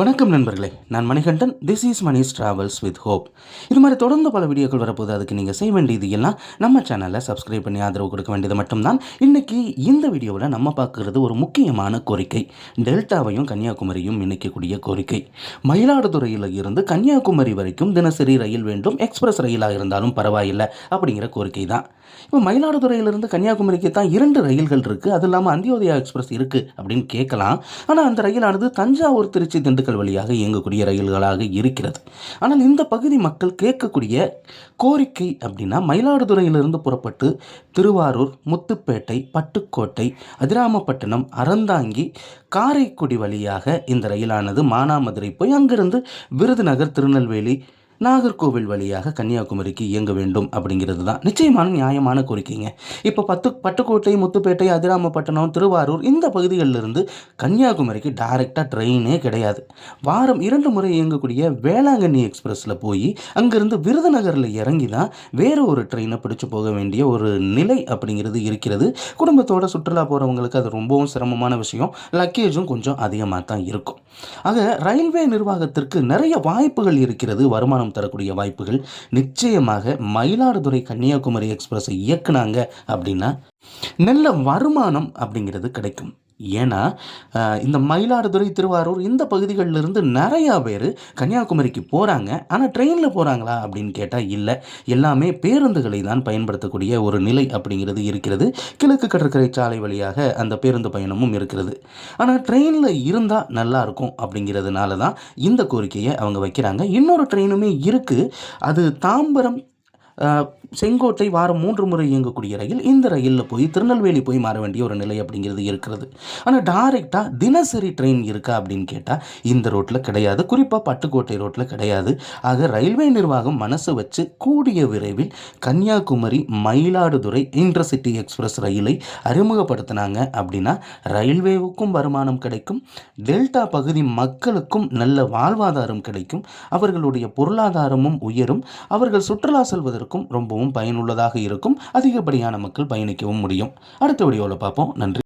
வணக்கம் நண்பர்களே. நான் Manikandan. This is Mani's travels with hope இது மாதிரி தொடர்ந்து பல வீடியோக்கள் வரப்போது அதுக்கு நீங்கள் செய்ய வேண்டியது எல்லாம் நம்ம சேனலில் சப்ஸ்கிரைப் பண்ணி ஆதரவு கொடுக்க வேண்டியது மட்டும்தான். இன்னைக்கு இந்த வீடியோவில் நம்ம பார்க்குறது ஒரு முக்கியமான கோரிக்கை. டெல்டாவையும் கன்னியாகுமரியும் இணைக்கக்கூடிய கோரிக்கை. மயிலாடுதுறையில் இருந்து கன்னியாகுமரி வரைக்கும் தினசரி ரயில் வேண்டும். எக்ஸ்பிரஸ் ரயிலாக இருந்தாலும் பரவாயில்லை அப்படிங்கிற கோரிக்கை தான். இப்போ மயிலாடுதுறையிலிருந்து கன்னியாகுமரிக்கு தான் இரண்டு ரயில்கள் இருக்குது அது இல்லாமல் அந்தியோதயா எக்ஸ்பிரஸ் இருக்குது அப்படின்னு கேட்கலாம். ஆனால் அந்த ரயிலானது தஞ்சாவூர் திருச்சி திண்டுக்கல் வழியாக இயங்கக்கூடிய ரயில்களாக இருக்கிறது. ஆனால் இந்த பகுதி மக்கள் கேட்கக்கூடிய கோரிக்கை அப்படின்னா மயிலாடுதுறையிலிருந்து புறப்பட்டு திருவாரூர் முத்துப்பேட்டை பட்டுக்கோட்டை அதிராமப்பட்டினம் அறந்தாங்கி காரைக்குடி வழியாக இந்த ரயிலானது மானாமதுரை போய் அங்கிருந்து விருதுநகர் திருநெல்வேலி நாகர்கோவில் வழியாக கன்னியாகுமரிக்கு இயங்க வேண்டும் அப்படிங்கிறது தான் நிச்சயமான நியாயமான கோரிக்கைங்க. இப்போ பத்து பட்டுக்கோட்டை முத்துப்பேட்டை அதிராமப்பட்டினம் திருவாரூர் இந்த பகுதிகளிலிருந்து கன்னியாகுமரிக்கு டைரெக்டாக ட்ரெயினே கிடையாது. வாரம் இரண்டு முறை இயங்கக்கூடிய வேளாங்கண்ணி எக்ஸ்பிரஸில் போய் அங்கேருந்து விருதுநகரில் இறங்கி தான் வேறு ஒரு ட்ரெயினை பிடிச்சு போக வேண்டிய ஒரு நிலை அப்படிங்கிறது இருக்கிறது. குடும்பத்தோட சுற்றுலா போகிறவங்களுக்கு அது ரொம்பவும் சிரமமான விஷயம். லக்கேஜும் கொஞ்சம் அதிகமாக தான் இருக்கும். ஆக ரயில்வே நிர்வாகத்திற்கு நிறைய வாய்ப்புகள் இருக்கிறது வருமானம் தரக்கூடிய வாய்ப்புகள் நிச்சயமாக மயிலாடுதுறை கன்னியாகுமரி எக்ஸ்பிரஸை இயக்குனாங்க அப்படின்னா நல்ல வருமானம் அப்படிங்கிறது கிடைக்கும். ஏன்னா இந்த மயிலாடுதுறை திருவாரூர் இந்த பகுதிகளிலிருந்து நிறையா பேர் கன்னியாகுமரிக்கு போகிறாங்க ஆனால் ட்ரெயினில் போகிறாங்களா அப்படின்னு கேட்டால் இல்லை. எல்லாமே பேருந்துகளை தான் பயன்படுத்தக்கூடிய ஒரு நிலை அப்படிங்கிறது இருக்கிறது. கிழக்கு கடற்கரை சாலை வழியாக அந்த பேருந்து பயணமும் இருக்கிறது. ஆனால் ட்ரெயினில் இருந்தால் நல்லா இருக்கும் அப்படிங்கிறதுனால தான் இந்த கோரிக்கையை அவங்க வைக்கிறாங்க. இன்னொரு ட்ரெயினுமே இருக்குது அது தாம்பரம் செங்கோட்டை வாரம் மூன்று முறை இயங்கக்கூடிய ரயில் இந்த ரயிலில் போய் திருநெல்வேலி போய் மாற வேண்டிய ஒரு நிலை அப்படிங்கிறது இருக்கிறது. ஆனால் டைரெக்டாக தினசரி ட்ரெயின் இருக்கா அப்படின்னு கேட்டால் இந்த ரோட்டில் கிடையாது. குறிப்பாக பட்டுக்கோட்டை ரோட்டில் கிடையாது. ஆக ரயில்வே நிர்வாகம் மனசு வச்சு கூடிய விரைவில் கன்னியாகுமரி மயிலாடுதுறை இன்டர்சிட்டி எக்ஸ்பிரஸ் ரயிலை அறிமுகப்படுத்தினாங்க அப்படின்னா ரயில்வேவுக்கும் வருமானம் கிடைக்கும். டெல்டா பகுதி மக்களுக்கும் நல்ல வாழ்வாதாரம் கிடைக்கும். அவர்களுடைய பொருளாதாரமும் உயரும். அவர்கள் சுற்றுலா செல்வதற்கு அனைவருக்கும் ரொம்பவும் பயனுள்ளதாக இருக்கும். அதிகப்படியான மக்கள் பயணிக்கவும் முடியும். அடுத்த வீடியோவில் பார்ப்போம். நன்றி.